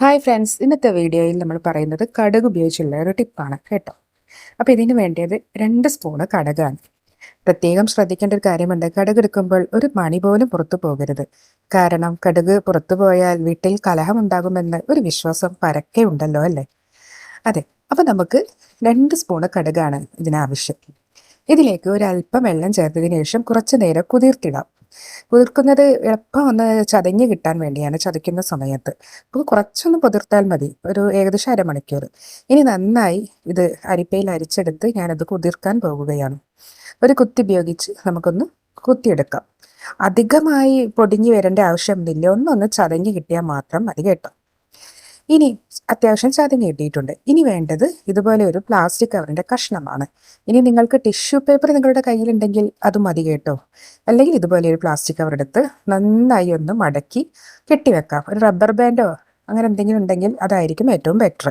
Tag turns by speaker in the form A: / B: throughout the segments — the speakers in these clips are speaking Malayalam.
A: ഹായ് ഫ്രണ്ട്സ് ഇന്നത്തെ വീഡിയോയിൽ നമ്മൾ പറയുന്നത് കടുക് ഉപയോഗിച്ചുള്ള ഒരു ടിപ്പാണ് കേട്ടോ. അപ്പോൾ ഇതിന് വേണ്ടിയത് രണ്ട് സ്പൂണ് കടുകാണ്. പ്രത്യേകം ശ്രദ്ധിക്കേണ്ട ഒരു കാര്യമുണ്ട് കടുക് എടുക്കുമ്പോൾ ഒരു മണി പോലും പുറത്തു പോകരുത്. കാരണം കടുക് പുറത്തു പോയാൽ വീട്ടിൽ കലഹമുണ്ടാകുമെന്ന് ഒരു വിശ്വാസം പരക്കെ ഉണ്ടല്ലോ അല്ലേ? അതെ അപ്പോൾ നമുക്ക് രണ്ട് സ്പൂണ് കടുകാണ് ഇതിനാവശ്യം. ഇതിലേക്ക് ഒരു അല്പം വെള്ളം ചേർത്തതിന് ശേഷം കുറച്ചു നേരം കുതിർത്തിടാം. കുതിർക്കുന്നത് എളുപ്പം ഒന്ന് ചതഞ്ഞ് കിട്ടാൻ വേണ്ടിയാണ് ചതയ്ക്കുന്ന സമയത്ത്. അപ്പോൾ കുറച്ചൊന്ന് പുതിർത്താൽ മതി. ഒരു ഏകദേശം അരമണിക്കൂർ. ഇനി നന്നായി ഇത് അരിപ്പയിൽ അരിച്ചെടുത്ത് ഞാനത് കുതിർക്കാൻ പോകുകയാണ്. ഒരു കുത്തി ഉപയോഗിച്ച് നമുക്കൊന്ന് കുത്തിയെടുക്കാം. അധികമായി പൊടിഞ്ഞു വരേണ്ട ആവശ്യമൊന്നുമില്ല ഒന്നൊന്ന് ചതഞ്ഞ് കിട്ടിയാൽ മാത്രം മതി കേട്ടോ. ഇനി അത്യാവശ്യം ചതഞ്ഞ് കിട്ടിയിട്ടുണ്ട് ഇനി വേണ്ടത് ഇതുപോലെ ഒരു പ്ലാസ്റ്റിക് കവറിന്റെ കഷ്ണമാണ്. ഇനി നിങ്ങൾക്ക് ടിഷ്യൂ പേപ്പർ നിങ്ങളുടെ കയ്യിലുണ്ടെങ്കിൽ അത് മതി കേട്ടോ. അല്ലെങ്കിൽ ഇതുപോലെ ഒരു പ്ലാസ്റ്റിക് കവർ എടുത്ത് നന്നായി ഒന്ന് മടക്കി കെട്ടിവെക്കാം. ഒരു റബ്ബർ ബാൻഡോ അങ്ങനെ എന്തെങ്കിലും ഉണ്ടെങ്കിൽ അതായിരിക്കും ഏറ്റവും ബെറ്റർ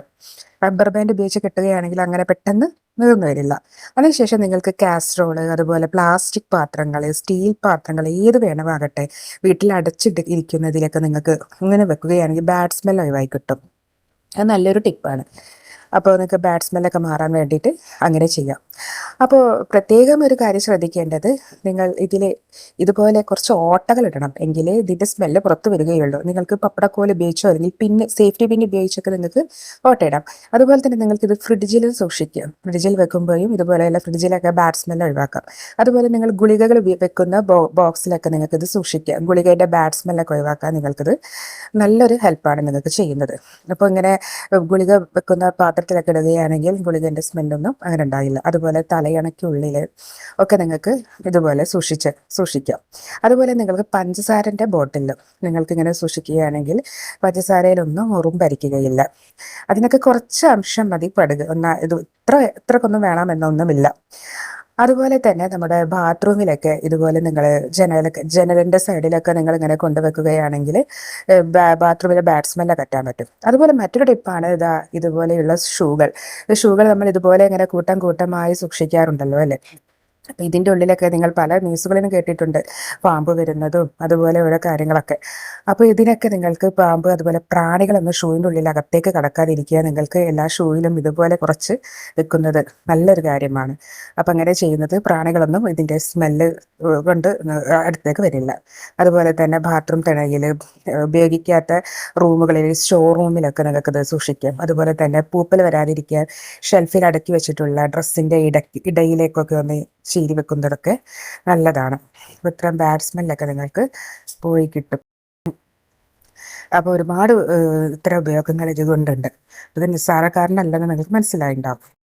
A: റബ്ബർ ബാൻഡ് ഉപയോഗിച്ച് കെട്ടുകയാണെങ്കിൽ അങ്ങനെ പെട്ടെന്ന് നീർന്നു വരില്ല. അതിനുശേഷം നിങ്ങൾക്ക് കാസ്ട്രോൾ അതുപോലെ പ്ലാസ്റ്റിക് പാത്രങ്ങൾ സ്റ്റീൽ പാത്രങ്ങൾ ഏത് വേണമാകട്ടെ വീട്ടിൽ അടച്ചിട്ട് ഇരിക്കുന്നതിലൊക്കെ നിങ്ങൾക്ക് ഇങ്ങനെ വെക്കുകയാണെങ്കിൽ ബാഡ് സ്മെൽ ഒഴിവായി കിട്ടും. അത് നല്ലൊരു ടിപ്പാണ്. അപ്പോൾ നിങ്ങൾക്ക് ബാഡ് സ്മെല്ലൊക്കെ മാറാൻ വേണ്ടിയിട്ട് അങ്ങനെ ചെയ്യാം. അപ്പോൾ പ്രത്യേകം ഒരു കാര്യം ശ്രദ്ധിക്കേണ്ടത് നിങ്ങൾ ഇതിൽ ഇതുപോലെ കുറച്ച് ഓട്ടകൾ ഇടണം. എങ്കിലേ ഇതിന്റെ സ്മെല്ല് പുറത്ത് വരികയുള്ളൂ. നിങ്ങൾക്ക് പപ്പടക്കോൽ ഉപയോഗിച്ചോ അല്ലെങ്കിൽ പിന്നെ സേഫ്റ്റി പിൻ ഉപയോഗിച്ചൊക്കെ നിങ്ങൾക്ക് ഓട്ടയിടാം അതുപോലെ തന്നെ നിങ്ങൾക്ക് ഇത് ഫ്രിഡ്ജിൽ സൂക്ഷിക്കാം. ഫ്രിഡ്ജിൽ വെക്കുമ്പോഴും ഇതുപോലെയുള്ള ഫ്രിഡ്ജിലൊക്കെ ബാഡ് സ്മെല്ല് ഒഴിവാക്കാം. അതുപോലെ നിങ്ങൾ ഗുളികകൾ വെക്കുന്ന ബോക്സിലൊക്കെ നിങ്ങൾക്ക് ഇത് സൂക്ഷിക്കാം. ഗുളികയുടെ ബാഡ് സ്മെല്ലൊക്കെ ഒഴിവാക്കാൻ നിങ്ങൾക്കിത് നല്ലൊരു ഹെൽപ്പാണ് നിങ്ങൾക്ക് ചെയ്യുന്നത്. അപ്പോൾ ഇങ്ങനെ ഗുളിക വെക്കുന്ന പാത്രത്തിലൊക്കെ ഇടുകയാണെങ്കിൽ ഗുളികന്റെ സ്മെല്ലൊന്നും അങ്ങനെ ഉണ്ടാകില്ല. അതുപോലെ തലയണയ്ക്കുള്ളിൽ ഒക്കെ നിങ്ങൾക്ക് ഇതുപോലെ സൂക്ഷിച്ച് സൂക്ഷിക്കാം. അതുപോലെ നിങ്ങൾക്ക് പഞ്ചസാരന്റെ ബോട്ടിൽ നിങ്ങൾക്ക് ഇങ്ങനെ സൂക്ഷിക്കുകയാണെങ്കിൽ പഞ്ചസാരയിലൊന്നും ഉറുമ്പരിക്കുകയില്ല അതിനൊക്കെ കുറച്ച് അംശം മതി പടുക. ഒന്നാ ഇത് ഇത്ര ഇത്രക്കൊന്നും വേണമെന്നൊന്നുമില്ല. അതുപോലെ തന്നെ നമ്മുടെ ബാത്റൂമിലൊക്കെ ഇതുപോലെ നിങ്ങൾ ജനലൊക്കെ ജനലിന്റെ സൈഡിലൊക്കെ നിങ്ങൾ ഇങ്ങനെ കൊണ്ടുവെക്കുകയാണെങ്കിൽ ബാത്റൂമിലെ ബാറ്റ്സ്മെല്ലൊക്കെ കറ്റാൻ പറ്റും. അതുപോലെ മറ്റൊരു ടിപ്പാണ് ഇതാ ഇതുപോലെയുള്ള ഷൂകൾ. ഷൂകൾ നമ്മൾ ഇതുപോലെ ഇങ്ങനെ കൂട്ടം കൂട്ടമായി സൂക്ഷിക്കാറുണ്ടല്ലോ അല്ലേ? അപ്പം ഇതിന്റെ ഉള്ളിലൊക്കെ നിങ്ങൾ പല ന്യൂസുകളിലും കേട്ടിട്ടുണ്ട്. പാമ്പ് വരുന്നതും അതുപോലെ ഓരോ കാര്യങ്ങളൊക്കെ. അപ്പോൾ ഇതിനൊക്കെ നിങ്ങൾക്ക് പാമ്പ് അതുപോലെ പ്രാണികളൊന്നും ഷൂവിന്റെ ഉള്ളിൽ അകത്തേക്ക് കടക്കാതിരിക്കുക നിങ്ങൾക്ക് എല്ലാ ഷൂയിലും ഇതുപോലെ കുറച്ച് വെക്കുന്നത് നല്ലൊരു കാര്യമാണ്. അപ്പം അങ്ങനെ ചെയ്യുന്നത് പ്രാണികളൊന്നും ഇതിന്റെ സ്മെല്ല് കൊണ്ട് അടുത്തേക്ക് വരില്ല. അതുപോലെ തന്നെ ബാത്റൂം തിണയിൽ ഉപയോഗിക്കാത്ത റൂമുകളിൽ സ്റ്റോർ റൂമിലൊക്കെ നിങ്ങൾക്കത് സൂക്ഷിക്കാം. അതുപോലെ തന്നെ പൂപ്പൽ വരാതിരിക്കാൻ ഷെൽഫിൽ അടക്കി വെച്ചിട്ടുള്ള ഡ്രസ്സിന്റെ ഇടയ്ക്ക് ഇടയിലേക്കൊക്കെ ഒന്ന് ചീരി വെക്കുന്നതൊക്കെ നല്ലതാണ്. ഇത്രയും ബാഡ് സ്മെല്ലൊക്കെ നിങ്ങൾക്ക് പോയി കിട്ടും. അപ്പോൾ ഒരുപാട് ഇത്തരം ഉപയോഗങ്ങൾ ഇതുകൊണ്ടുണ്ട്. ഇത് നിസ്സാരക്കാരനല്ലെന്ന് നിങ്ങൾക്ക് മനസ്സിലായിട്ടുണ്ടാവും